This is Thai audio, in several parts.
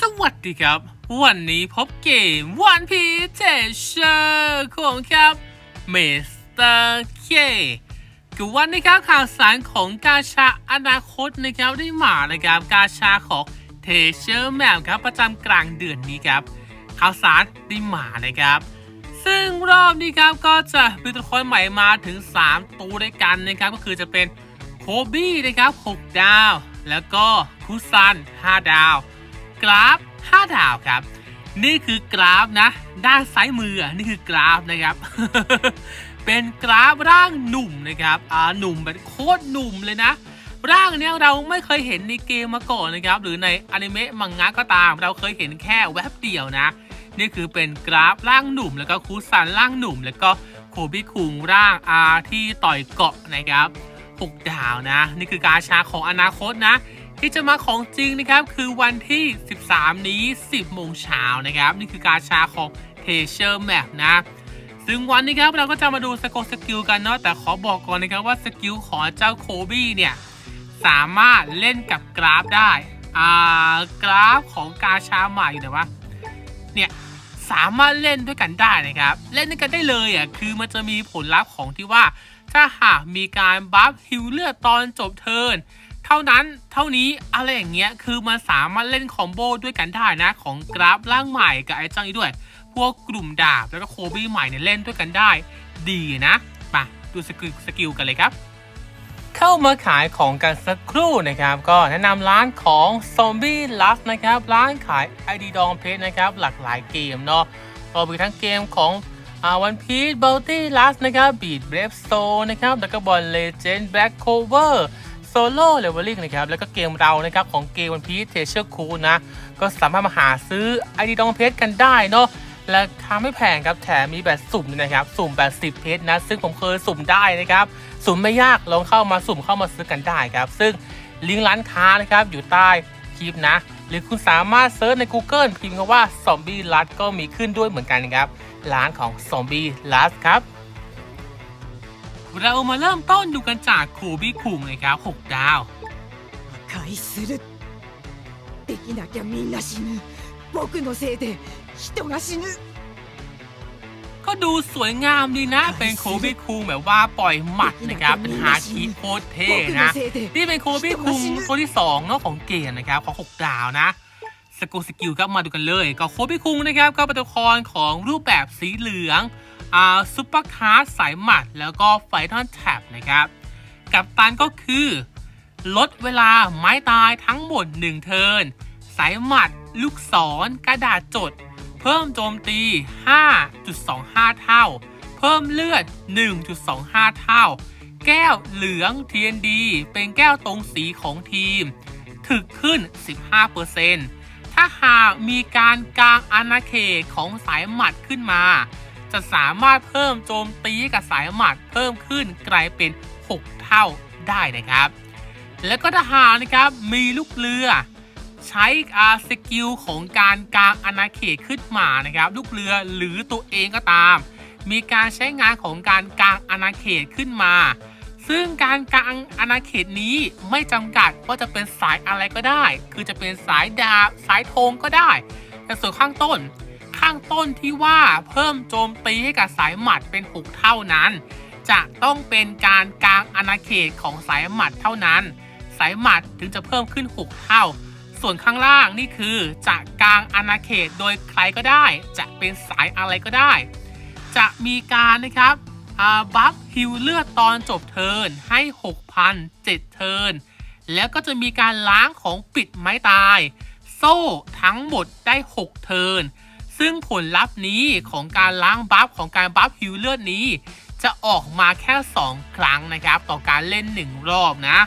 สวัสดีครับ วันนี้พบเกมวันพีเทเชอร์ของครับเมสเตอร์เคกับวันนี้ครับข่าวสารของกาชาอนาคตนะครับได้มานะครับกาชาของเทเชอร์แมวครับประจำกลางเดือนนี้ครับข่าวสารได้มานะครับ ซึ่งรอบนี้ครับก็จะมีตัวละครใหม่มาถึง 3 ตัวด้วยกันนะครับก็คือจะเป็นโคบี้นะครับ 6 ดาว แล้วก็คุซัน 5 ดาว กราฟ 5 ดาวครับ นี่คือกราฟนะ ด้านซ้ายมือนี่คือกราฟนะครับ เป็นกราฟร่างหนุ่มนะครับอ่าหนุ่มแบบโคตรหนุ่มเลยนะร่างเนี้ยเราไม่เคยเห็นในเกมมาก่อนนะครับ หรือในอนิเมะมังงะก็ตาม เราเคยเห็นแค่แวบเดียวนะ นี่คือเป็นกราฟร่างหนุ่ม แล้วก็คูซันร่างหนุ่ม แล้วก็โคบิคุงร่างอาที่ต่อยเกาะนะครับ 6 ดาวนะ นี่คือการชาของอนาคตนะ ที่จะมาของจริงนะครับคือวันที่ 13 นี้ 10 โมงเช้านะครับ นี่คือการชาของเทเชอร์แมปนะ ซึ่งวันนี้ครับเราก็จะมาดูสกลสกิลกันเนาะแต่ขอบอกก่อนนะครับว่าสกิลของเจ้าโคบี้เนี่ย สามารถเล่นกับกราฟได้ อ่ากราฟของกาชาใหม่อยู่ไหนวะเนี่ยสามารถเล่นด้วยกันได้นะครับ เล่นด้วยกันได้เลยอะคือมันจะมีผลลัพธ์ของที่ว่า ถ้าหากมีการบัฟฮิวเลือดตอนจบเทิร์น เท่านั้นเท่านี้อะไรอย่างเงี้ยคือมันสามารถเล่นคอมโบด้วยกันได้นะของกราฟร่างใหม่กับไอ้เจ้านี้ด้วย พวกกลุ่มดาบแล้วก็โคบี้ใหม่เนี่ยเล่นด้วยกันได้ ดีนะไปดูสกิลสกิลกันเลยครับ เข้ามาขายของกันสักครู่นะครับ ก็แนะนำร้านของ Zombie Lust นะครับ ร้านขาย ID ดองเพชรนะครับ หลากหลายเกมเนาะก็มีทั้งเกมของอ่าวันพีชบัลตี้ลัสนะครับบีดเบรฟโซนะครับแล้วก็บอลเลเจนด์แบล็กโคเวอร์ โซโล่เลเวลลิ่งนะครับแล้วก็เกมเรานะครับของเกมวันพีชเทเชอร์คูนะ ก็สามารถมาหาซื้อ ID ดองเพชรกันได้เนาะราคาไม่แพงครับแถมมีแบบสุ่มนะครับ สุ่มแบบ 10 เพชรนะ ซึ่งผมเคยสุ่มได้นะครับ สุ่มไม่ยากลองเข้ามาสุ่มเข้ามาซื้อกันได้ครับ ซึ่งลิงก์ร้านค้านะครับอยู่ใต้คลิปนะ หรือคุณสามารถเซิร์ชใน Google พิมพ์คำว่า Zombie l u s ก็มีขึ้นด้วยเหมือนกันครับร้านของ Zombie l u s ครับ เรามาเริ่มต้นดูกันจากคูบี้คุงเลยครับ 6 ดาว 破壊するできなきゃみんな死ぬ僕のせいで人が死ぬ ก็ดูสวยงามดีนะ เป็นโคบี้คุงแบบว่าปล่อยหมัดนะครับ เป็นฮาร์ดคีโคตรเท่ 僕 นะ のせいで นี่เป็นโคบี้คุงตัวที่2เนาะของเกมนะครับของ6ดาวนะ สกิลสกิลครับมาดูกันเลย ก็โคบี้คุงนะครับก็เป็นตัวละครของรูปแบบสีเหลืองอ่า ซุปเปอร์คาร์สายหมัดแล้วก็ไฟทอนแท็บนะครับ กับตันก็คือ ลดเวลาไม้ตายทั้งหมด 1 เทิร์นสายหมัด ลูกศรกระดาษจด เพิ่มโจมตี 5.25 เท่า เพิ่มเลือด 1.25 เท่า แก้วเหลือง TND เป็นแก้วตรงสีของทีม ถึกขึ้น 15%ถ้าหากมีการกางอาณาเขตของสายหมัดขึ้นมา จะสามารถเพิ่มโจมตีกับสายหมัดเพิ่มขึ้นกลายเป็น 6 เท่าได้นะครับ แล้วก็ทหารนะครับมีลูกเรือ ใช้อาสกิลของการกางอาณาเขตขึ้นมานะครับ ลูกเรือหรือตัวเองก็ตาม มีการใช้งานของการกางอาณาเขตขึ้นมา ซึ่งการกางอาณาเขตนี้ไม่จำกัดว่าจะเป็นสายอะไรก็ได้ คือจะเป็นสายดาบสายธงก็ได้ แต่ส่วนข้างต้น ข้งต้นที่ว่าเพิ่มโจมตีให้กับสายหมัดเป็น 6 เท่านั้น จะต้องเป็นการกลางอาณาเขตของสายหมัดเท่านั้น สายหมัดถึงจะเพิ่มขึ้น 6 เท่า ส่วนข้างล่างนี่คือ จะกลางอาณาเขตโดยใครก็ได้ จะเป็นสายอะไรก็ได้ จะมีการนะครับบัฟฮิวเลือดตอนจบเทินให้ 6,000 7 เทินแล้วก็จะมีการล้างของปิดไม้ตาย โซ่ทั้งหมดได้ 6 เทิน ซึ่งผลลัพธ์นี้ของการล้างบัฟของการบัฟฮิวเลือดนี้ จะออกมาแค่ 2 ครั้งนะครับ ต่อการเล่น 1 รอบนะ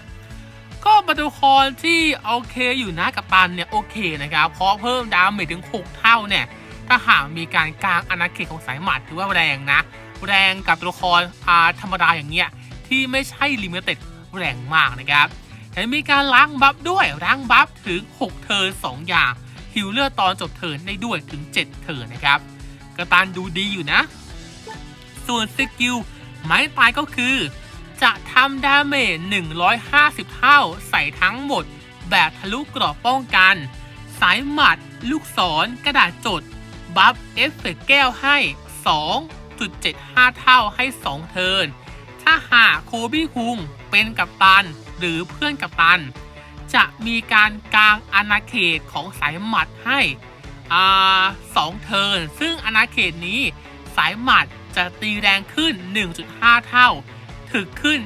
ก็ประตูครที่โอเคอยู่นะกับตันเนี่ยโอเคนะครับ เพราะเพิ่มดาเมจถึง 6 เท่าเนี่ย ถ้าหากมีการกลางอาณาเขตของสายหมัดถือว่าแรงนะ แรงกับตัวละครอาธรรมดาอย่างเงี้ยที่ไม่ใช่ลิมิเต็ดแรงมากนะครับแต่มีการล้างบัฟด้วยล้างบัฟถึง 6 เทิร์2อย่าง ฮิวเลือดตอนจบเทิร์นได้ด้วยถึง 7 เทิร์นนะครับกระตันดูดีอยู่นะ ส่วนสกิลไม้ตายก็คือ จะทำดาเมจ 150 เท่า ใส่ทั้งหมด แบบทะลุกรอบป้องกัน สายหมัด ลูกศร กระดาษจด บัฟเอฟเฟกแก้วให้ 2.75 เท่าให้ 2 เทิร์นถ้าหากโคบี้คุงเป็นกัปตัน หรือเพื่อนกัปตัน จะมีการกางอาณาเขตของสายหมัดให้สองเทิร์นซึ่งอาณาเขตนี้สายหมัดจะตีแรงขึ้น 1.5 เท่า ถึกขึ้น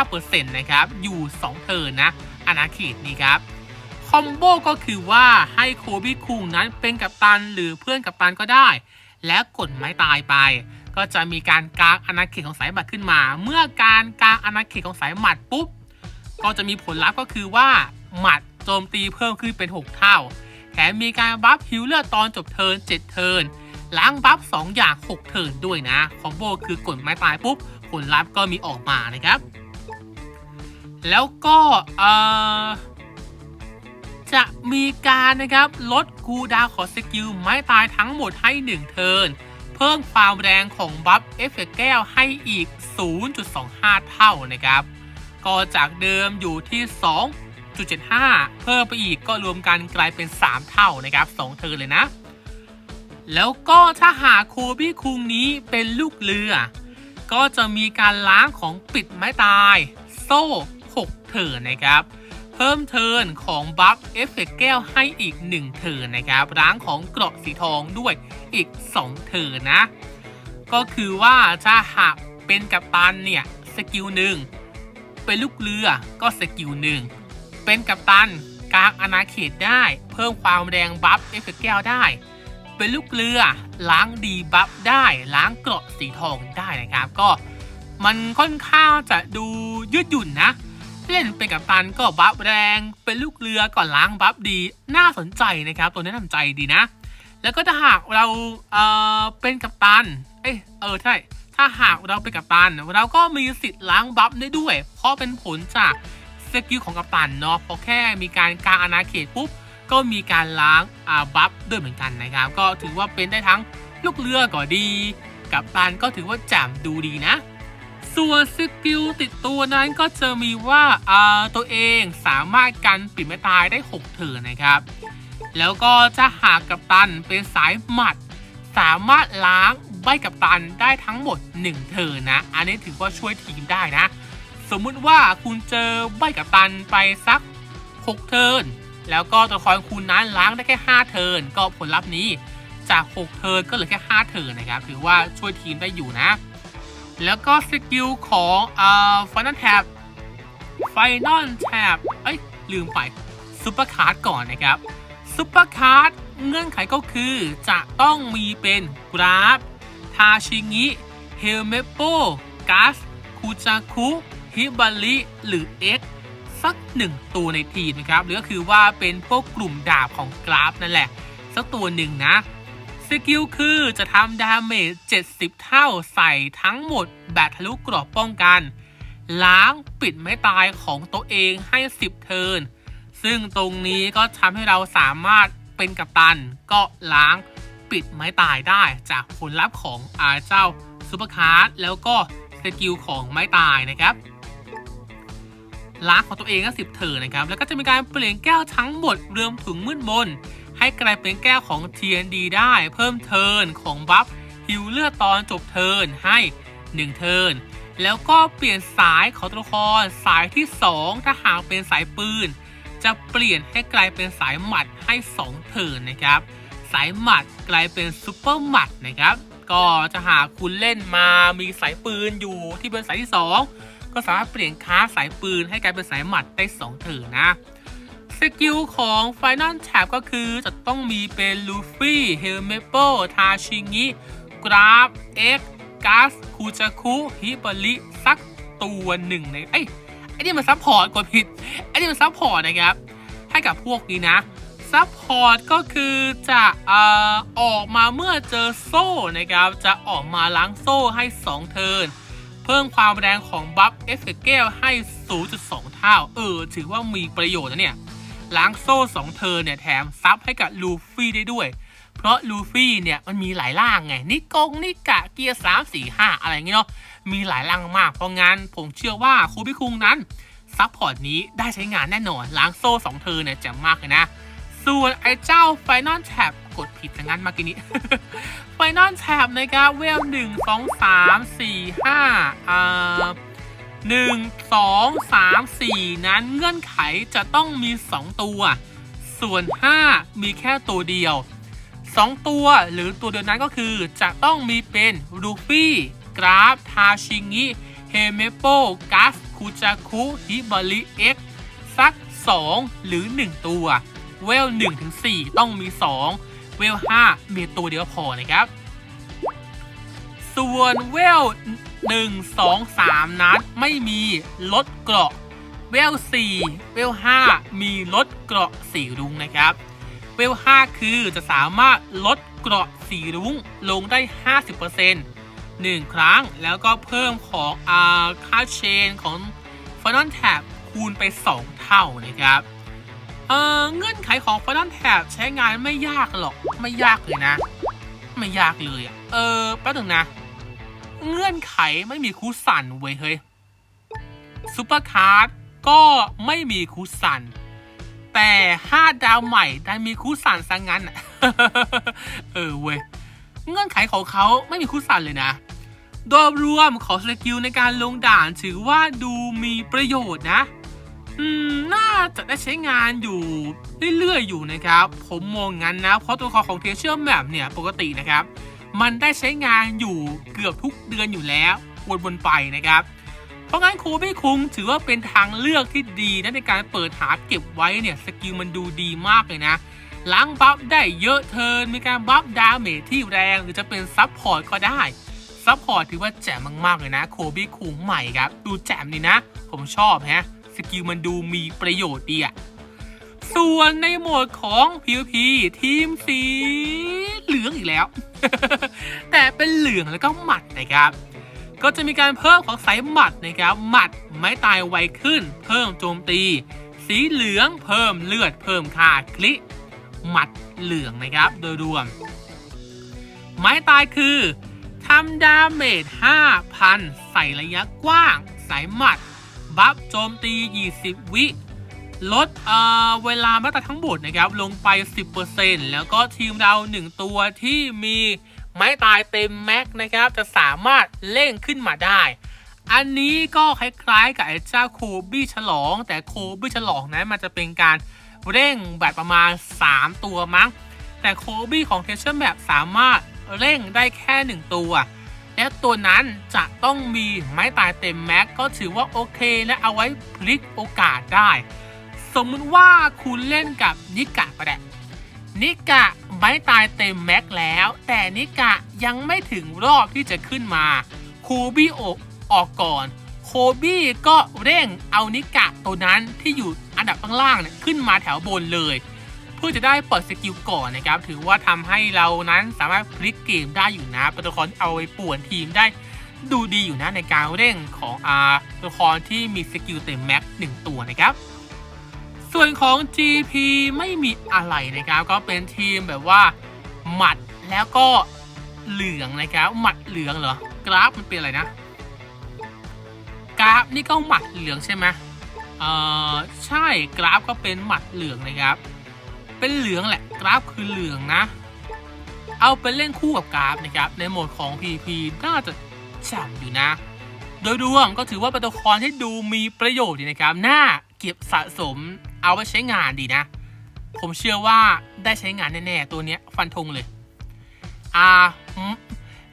25%นะครับ อยู่ 2 เทิร์นนะอาณาเขตนี้ครับ คอมโบก็คือว่าให้โคบี้คุงนั้นเป็นกัปตันหรือเพื่อนกัปตันก็ได้ และกดไม้ตายไป ก็จะมีการกางอาณาเขตของสายหมัดขึ้นมา เมื่อการกางอาณาเขตของสายหมัดปุ๊บก็จะมีผลลัพธ์ก็คือว่า หมัดโจมตีเพิ่มขึ้นเป็น 6 เท่า แถมมีการบัฟฮิลเลอร์ตอนจบเทิร์น7 เทิร์นล้างบัฟ2อย่าง 6 เทิร์นด้วยนะ คอมโบคือกดไม้ตายปุ๊บผลลัพธ์ก็มีออกมานะครับ แล้วก็เอ่อจะมีการนะครับลดคูดาวขอสกิลไม้ตายทั้งหมดให้ 1 เทิร์นเพิ่มความแรงของบัฟเอฟเฟกต์แก้วให้อีก 0.25 เท่านะครับ ก็จากเดิมอยู่ที่ 2.75 เพิ่มไปอีกก็รวมกันกลายเป็น 3 เท่านะครับ 2 เทิร์นเลยนะ แล้วก็ถ้าหากโคบี้คุงนี้เป็นลูกเรือ ก็จะมีการล้างของปิดไม้ตาย โซ่ 6 เทิร์นนะครับ เพิ่มเทิร์นของบัฟเอฟเฟกต์แก้วให้อีก 1 เทิร์นนะครับ ล้างของเกราะสีทองด้วยอีก 2 เทิร์นนะ ก็คือว่าถ้าหากเป็นกัปตันเนี่ยสกิลหนึ่งเป็นลูกเรือก็สกิลหนึ่ง เป็นกัปตันกลางอาณาเขตได้ เพิ่มความแรงบัฟเอฟเฟกต์แก้วได้ เป็นลูกเรือล้างดีบัฟได้ ล้างเกราะสีทองได้นะครับ ก็มันค่อนข้างจะดูยืดหยุ่นนะ เล่นเป็นกัปตันก็บัฟแรง เป็นลูกเรือก่อนล้างบัฟดีน่าสนใจนะครับ ตัวนี้น่าสนใจดีนะ แล้วก็ถ้าหากเราเออเป็นกัปตันเอ้เออใช่ถ้าหากเราเป็นกัปตันเราก็มีสิทธิ์ล้างบัฟได้ด้วย เพราะเป็นผลจาก สกิลของกัปตันเนาะพอแค่มีการกางอาณาเขตปุ๊บก็มีการล้างอาบัฟด้วยเหมือนกันนะครับ ก็ถือว่าเป็นได้ทั้งลูกเรือก็ดี กัปตันก็ถือว่าจ่มดูดีนะ ส่วนสกิลติดตัวนั้นก็จะมีว่าอาตัวเองสามารถกันปิดไม่ตายได้ 6 เถินนะครับ แล้วก็ถ้าหากกัปตันเป็นสายหมัด สามารถล้างใบกัปตันได้ทั้งหมด 1เทินนะ อันนี้ถือว่าช่วยทีมได้นะ สมมุติว่าคุณเจอใบกัปตันไปสัก 6 เทิร์นแล้วก็ตัวละครคุณนั้นล้างได้แค่ 5 เทิร์นก็ผลลัพธ์นี้จาก 6 เทิร์นก็เหลือแค่ 5 เทิร์นนะครับถือว่าช่วยทีมได้อยู่นะ แล้วก็สกิลของอ่าฟันอลแท็บไฟนอลแท็บเอ้ย ลืมไปซูเปอร์คาร์ดก่อนนะครับซูเปอร์คาร์ดเงื่อนไขก็คือจะต้องมีเป็นกราฟ ทาชิงิ เฮลเมโปกัสคูจาคุ ฮิบาริหรือ X สักหนึ่งตัวในทีมนะครับหรือก็คือว่าเป็นพวกกลุ่มดาบของกราฟนั่นแหละ สักตัวหนึ่งนะสกิลคือจะทำดาเมจ 70 เท่าใส่ทั้งหมดแบบทะลุกรอบป้องกัน ล้างปิดไม้ตายของตัวเองให้ 10 เทิร์น ซึ่งตรงนี้ก็ทำให้เราสามารถเป็นกัปตัน ก็ล้างปิดไม้ตายได้จากผลลัพธ์ของอาเจ้าซูเปอร์คาร์ดแล้วก็สกิลของไม้ตายนะครับ ล้างของตัวเองก็สิบเทินนะครับ แล้วก็จะมีการเปลี่ยนแก้วทั้งหมดรวมถึงมืดมน ให้กลายเป็นแก้วของ TND ได้ เพิ่มเทิร์นของบัฟฮิวเลือดตอนจบเทิร์นให้ 1 เทิร์นแล้วก็เปลี่ยนสายของตัวละครสายที่ 2 ถ้าหากเป็นสายปืน จะเปลี่ยนให้กลายเป็นสายหมัดให้ 2 เทิร์นนะครับ สายหมัดกลายเป็นซูเปอร์หมัดนะครับ ก็จะหากคุณเล่นมามีสายปืนอยู่ที่เป็นสายที่ 2 ก็สามารถเปลี่ยนค้าสายปืนให้กลายเป็นสายหมัดได้2เทินนะสกิลของ Final Tab ก็คือจะต้องมีเป็นลูฟี่เฮลเมเปิลทาชิงิกราฟเอ็กกัสคูจาคุฮิบาริสักตัวหนึ่งในเอ้ไอ้นี่มันซัพพอร์ตกดผิดไอ้นี่มันซัพพอร์ตนะครับ ให้กับพวกนี้นะซัพพอร์ตก็คือจะเออออกมาเมื่อเจอโซ่นะครับ จะออกมาล้างโซ่ให้ 2 เทิร์น เพิ่มความแรงของบัฟเอฟเฟกเกลให้ 0.2 เท่า เออ ถือว่ามีประโยชน์นะเนี่ย ล้างโซ่2เทิร์เนี่ยแถมซับให้กับลูฟี่ได้ด้วย เพราะลูฟี่เนี่ยมันมีหลายร่างไง นิกงนิกะเกียร์ 3 4 5 อะไรเงี้ยเนาะ มีหลายร่างมาก เพราะงั้นผมเชื่อว่าคูบิคุงนั้นซัพพอร์ตนี้ได้ใช้งานแน่นอน ล้างโซ่2เทิร์เนี่ยแจ่มมากเลยนะ ส่วนไอ้เจ้า Final Tab กดผิดซะงั้นมื่อกี้นี้ Final Tab นะครับเวลหนึ่งสองสามสี่ห้าอ่าหนึ่งสองสามสี่นั้นเงื่อนไขจะต้องมี 2 ตัว ส่วน 5 มีแค่ตัวเดียว 2 ตัวหรือตัวเดียวนั้นก็คือจะต้องมีเป็นรูฟี่กราฟทาชิงิเฮเมโปกัสคูจากุฮิบาริเอ็กสัก 2 หรือ 1 ตัว เวล1ถึง4ต้องมี 2 เวล5มีตัวเดียวพอนะครับ ส่วนเวล1 2 3 นั้นไม่มีลดเกราะ เวล4เวล5มีลดเกราะสีรุ้งนะครับ เวล5คือจะสามารถลดเกราะสีรุ้งลงได้ 50% 1 ครั้งแล้วก็เพิ่มของอาค่าเชนของ f i n a l Tab คูณไป 2 เท่านะครับ เอ่อเงื่อนไขของ f i n a l Tab ใช้งานไม่ยากหรอก ไม่ยากเลยนะ ไม่ยากเลยอะเออแป๊บนึงนะ เงื่อนไขไม่มีคูสันเว้ยเฮ้ยซูเปอร์คาร์ดก็ไม่มีคูสัน แต่5ดาวใหม่ได้มีคูสันซะงงั้น เออเว้ย เงื่อนไขของเขาไม่มีคูสันเลยนะ โดยรวมของสกิลในการลงด่านถือว่าดูมีประโยชน์นะ อืมน่าจะได้ใช้งานอยู่เรื่อยๆอยู่นะครับ ผมมองงั้นนะ เพราะตัวละครของเทเชอร์แมปเนี่ยปกตินะครับ มันได้ใช้งานอยู่เกือบทุกเดือนอยู่แล้ววนๆไปนะครับ เพราะงั้นโคบี้คุงถือว่าเป็นทางเลือกที่ดีนะในการเปิดหาเก็บไว้เนี่ยสกิลมันดูดีมากเลยนะล้างบัฟได้เยอะเทินมีการบัฟดาเมจที่แรงหรือจะเป็นซับพอร์ตก็ได้ซัพพอร์ตถือว่าแจ่มมากๆเลยนะ โคบี้คุงใหม่ครับ ดูแจ่มดีนะ ผมชอบฮะ สกิลมันดูมีประโยชน์ดีอะส่วนในโหมดของ PVP ทีมสีเหลืองอีกแล้ว แต่เป็นเหลืองแล้วก็หมัดนะครับ ก็จะมีการเพิ่มของสายหมัดนะครับ หมัดไม้ตายไวขึ้น เพิ่มโจมตี สีเหลืองเพิ่มเลือดเพิ่มค่าคลิหมัดเหลืองนะครับ โดยรวม ไม้ตายคือทำดาเมจ 5,000 ใส่ระยะกว้าง สายหมัด บัฟโจมตี 20 วิลดเอ่อเวลามาตรทั้งหมดนะครับลงไป 10%แล้วก็ทีมเรา 1 ตัวที่มีไม้ตายเต็มแม็กนะครับ จะสามารถเล่งขึ้นมาได้ อันนี้ก็คล้ายๆกับไอ้เจ้าโคบี้ฉลอง แต่โคบี้ฉลองนั้นมันจะเป็นการเร่งแบบประมาณ 3 ตัวมั้ง แต่โคบี้ของเทเชอร์แมปสามารถเร่งได้แค่ 1 ตัว และตัวนั้นจะต้องมีไม้ตายเต็มแม็กก็ถือว่าโอเคและเอาไว้พลิกโอกาสได้ สมมุติว่าคุณเล่นกับนิกะก็ได้นิกะไม้ตายเต็มแม็กแล้ว แต่นิกะยังไม่ถึงรอบที่จะขึ้นมาโคบี้ออกออกก่อนโคบี้ก็เร่งเอานิกะตัวนั้นที่อยู่อันดับข้างล่างเนี่ยขึ้นมาแถวบนเลย เพื่อจะได้เปิดสกิลก่อนนะครับ ถือว่าทำให้เรานั้นสามารถพลิกเกมได้อยู่นะเป็นตัวละครเอาไปป่วนทีมได้ดูดีอยู่นะในการเร่งของอาตัวละครที่มีสกิลเต็มแม็กหนึ่งตัวนะครับ ส่วนของ GP ไม่มีอะไรนะครับ ก็เป็นทีมแบบว่าหมัดแล้วก็เหลืองนะครับหมัดเหลืองเหรอกราฟมันเป็นอะไรนะ กราฟนี่ก็หมัดเหลืองใช่ไหมเออใช่กราฟก็เป็นหมัดเหลืองนะครับ เป็นเหลืองแหละกราฟคือเหลืองนะ เอาไปเล่นคู่กับกราฟนะครับ ในโหมดของ PP น่าจะฉ่ำอยู่นะ โดยรวมก็ถือว่าเป็นตัวละครที่ดูมีประโยชน์ดีนะครับ น่าเก็บสะสมเอาไว้ใช้งานดีนะ ผมเชื่อว่าได้ใช้งานแน่ๆ ตัวเนี้ยฟันธงเลย อ่าม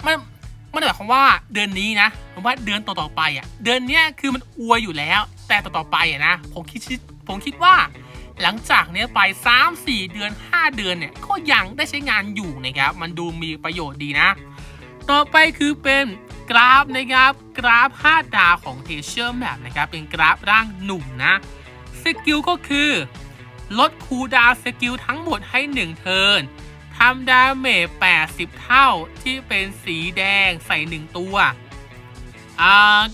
มันมันหมายความว่าเดือนนี้นะผมว่าเดือนต่อๆไปอะ เดือนเนี้ยคือมันอวยอยู่แล้ว แต่ต่อๆไปอะนะ ผมคิดผมคิดว่า หลังจากเนี้ยไป 3 4 เดือน 5 เดือนเนี่ยก็ยังได้ใช้งานอยู่นะครับ มันดูมีประโยชน์ดีนะ ต่อไปคือเป็นกราฟนะครับ กราฟ 5 ดาวของเทเชอร์แมปนะครับ เป็นกราฟร่างหนุ่มนะสกิลก็คือ ลดคูดาวสกิลทั้งหมดให้ 1 เทิร์นทำดาเมจ 80 เท่าที่เป็นสีแดงใส่ 1 ตัว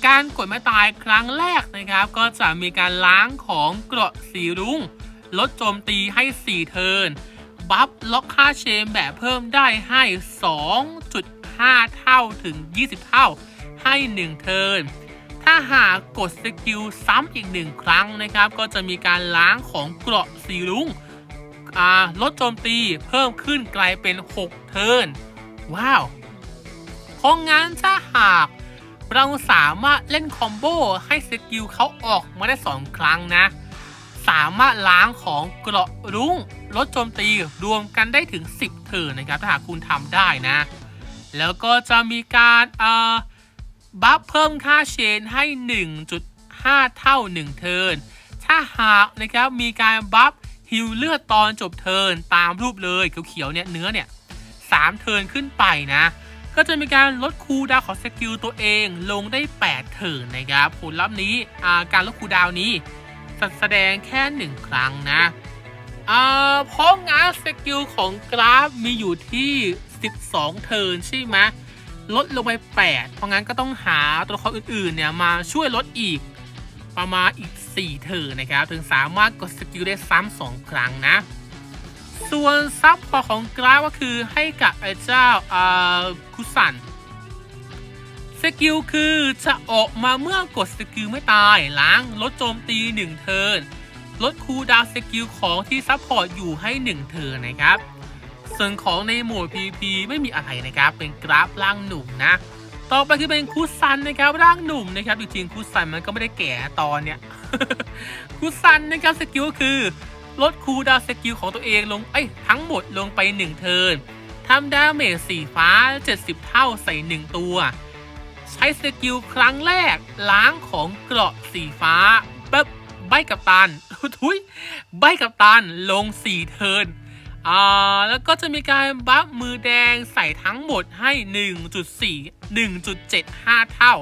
การกดไม้ตายครั้งแรกนะครับ ก็จะมีการล้างของเกราะสีรุ้ง ลดโจมตีให้ 4 เทิร์น บัฟล็อกค่าเชมแบบเพิ่มได้ให้ 2.5 เท่าถึง 20 เท่าให้ 1 เทิร์น ถ้าหากกดสกิลซ้ำอีกหนึ่งครั้งนะครับ ก็จะมีการล้างของเกราะสีรุ้งลดโจมตีเพิ่มขึ้นกลายเป็น 6 เทิร์น ว้าว เพราะงั้นถ้าหากเราสามารถเล่นคอมโบให้สกิลเขาออกมาได้ 2 ครั้งนะ สามารถล้างของเกราะรุ้งลดโจมตีรวมกันได้ถึง 10 เทิร์นนะครับ ถ้าหากคุณทำได้นะ แล้วก็จะมีการเอ่อบัฟเพิ่มค่าเชนให้ 1.5 เท่า 1 เทิร์นถ้าหากนะครับมีการบัฟฮิลเลือดตอนจบเทิร์นตามรูปเลยเขียวๆเนี่ยเนื้อเนี่ยสามเทิร์นขึ้นไปนะ ก็จะมีการลดคูดาวของสกิลตัวเองลงได้ 8 เทิร์นนะครับผลลัพธ์นี้การลดคูดาวนี้ จะแสดงแค่1ครั้งนะเพราะงานสกิลของกราฟมีอยู่ที่ 12 เทิร์นใช่ไหมลดลงไป 8 เพราะงั้นก็ต้องหาตัวละครอื่นๆเนี่ยมาช่วยลดอีกประมาณอีก 4 เทิร์นนะครับ ถึงสามารถกดสกิลได้ซ้ำสองครั้งนะ ส่วนซับพอของกราฟก็คือให้กับไอ้เจ้าอาคุสัน สกิลคือจะออกมาเมื่อกดสกิลไม่ตายล้างลดโจมตี 1 เทิร์นลดคูลดาวสกิลของที่ซับพอร์ตอยู่ให้ 1 เทิร์นนะครับ ส่วนของในโหมด PVP ไม่มีอะไรนะครับ เป็นกราฟร่างหนุ่มนะ ต่อไปคือเป็นคูซันนะครับร่างหนุ่มนะครับจริงๆคูซันมันก็ไม่ได้แก่ตอนเนี้ยคูซันนะครับสกิลคือลดคูลดาวสกิลของตัวเองลงเอ้ยทั้งหมดลงไป 1 เทิร์นทำดาเมจสีฟ้า 70 เท่าใส่ 1 ตัว ใช้สกิลครั้งแรก ล้างของเกราะสีฟ้าแบบใบกับตันทุยใบกับตันลง 4 เทินอ่าแล้วก็จะมีการบัฟมือแดงใส่ทั้งหมดให้ 1.4 1.75 เท่า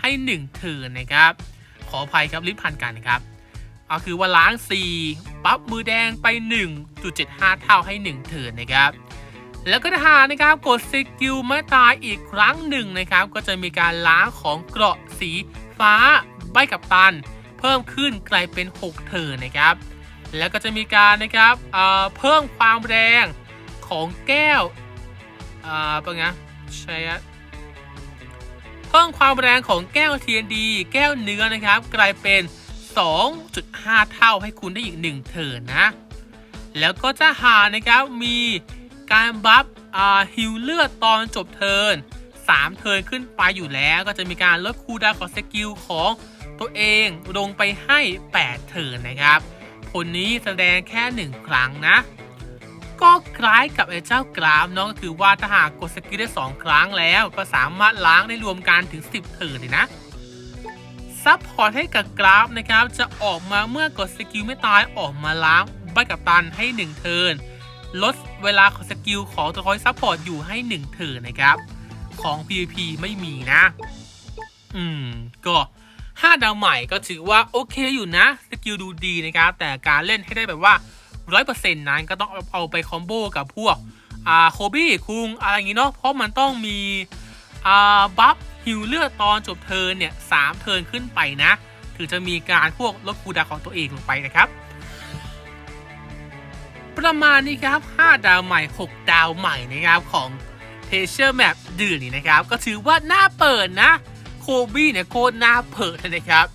ให้ 1 เทินนะครับ ขออภัยครับลิฟต์พันกันนะครับเอาคือว่าล้าง 4 ปั๊บมือแดงไป 1.75 เท่าให้ 1 เทินนะครับ แล้วก็ถ้าหานะครับกดสกิลม่ตายอีกครั้งหนึ่งนะครับ ก็จะมีการล้างของเกราะสีฟ้าใบกับตัน เพิ่มขึ้นกลายเป็น 6เทินนะครับ แล้วก็จะมีการนะครับเเพิ่มความแรงของแก้วอ่าเป็นไงใช่เพิ่มความแรงของแก้ว TND แก้วเนื้อนะครับ กลายเป็น 2.5 เท่าให้คุณได้อีก 1 เทิร์นนะ แล้วก็จะหานะครับมี การบัฟฮิลเลือดตอนจบเทิร์น3เทิร์นขึ้นไปอยู่แล้วก็จะมีการลดคูลดาวของสกิลของตัวเองลงไปให้ 8 เทิร์นนะครับ ผลนี้แสดงแค่ 1 ครั้งนะ ก็คล้ายกับไอ้เจ้ากราฟเนาะก็คือว่าถ้าหากกดสกิลได้ 2 ครั้งแล้ว ก็สามารถล้างได้รวมกันถึง 10 เทิร์นเลยนะซับพอร์ตให้กับกราฟนะครับ จะออกมาเมื่อกดสกิลไม่ตายออกมาล้างใบกับตันให้ 1 เทิร์น ลดเวลาสกิลของตัวคอยซับพอร์ตอยู่ให้ 1เทินนะครับ ของ PVP ไม่มีนะ อืม ก็ 5 ดาวใหม่ก็ถือว่าโอเคอยู่นะ สกิลดูดีนะครับ แต่การเล่นให้ได้แบบว่า 100%นั้นก็ต้องเอาไปคอมโบกับพวก อ่า โคบี้คุง อะไรอย่างงี้เนาะ เพราะมันต้องมี อ่า บัฟฮิวเลือดตอนจบเทิร์นเนี่ยสามเทิร์นขึ้นไปนะ ถึงจะมีการพวกลดคูลดาวของตัวเองลงไปนะครับ ประมาณนี้ครับ 5 ดาวใหม่ 6 ดาวใหม่นะครับของเทเชอร์แมปดื่นนี่นะครับ ก็ถือว่าน่าเปิดนะ โคบี้เนี่ยโคตรน่าเปิดเลยนะครับ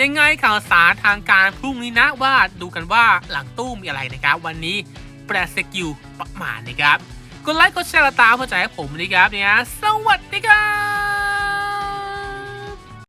ยังไงข่าวสารทางการพรุ่งนี้นะว่าดูกันว่าหลังตู้มีอะไรนะครับ วันนี้แปลสกิลประมาณนะครับกดไลค์กดแชร์ตามเข้าใจให้ผมนะครับเนี่ยสวัสดีครับ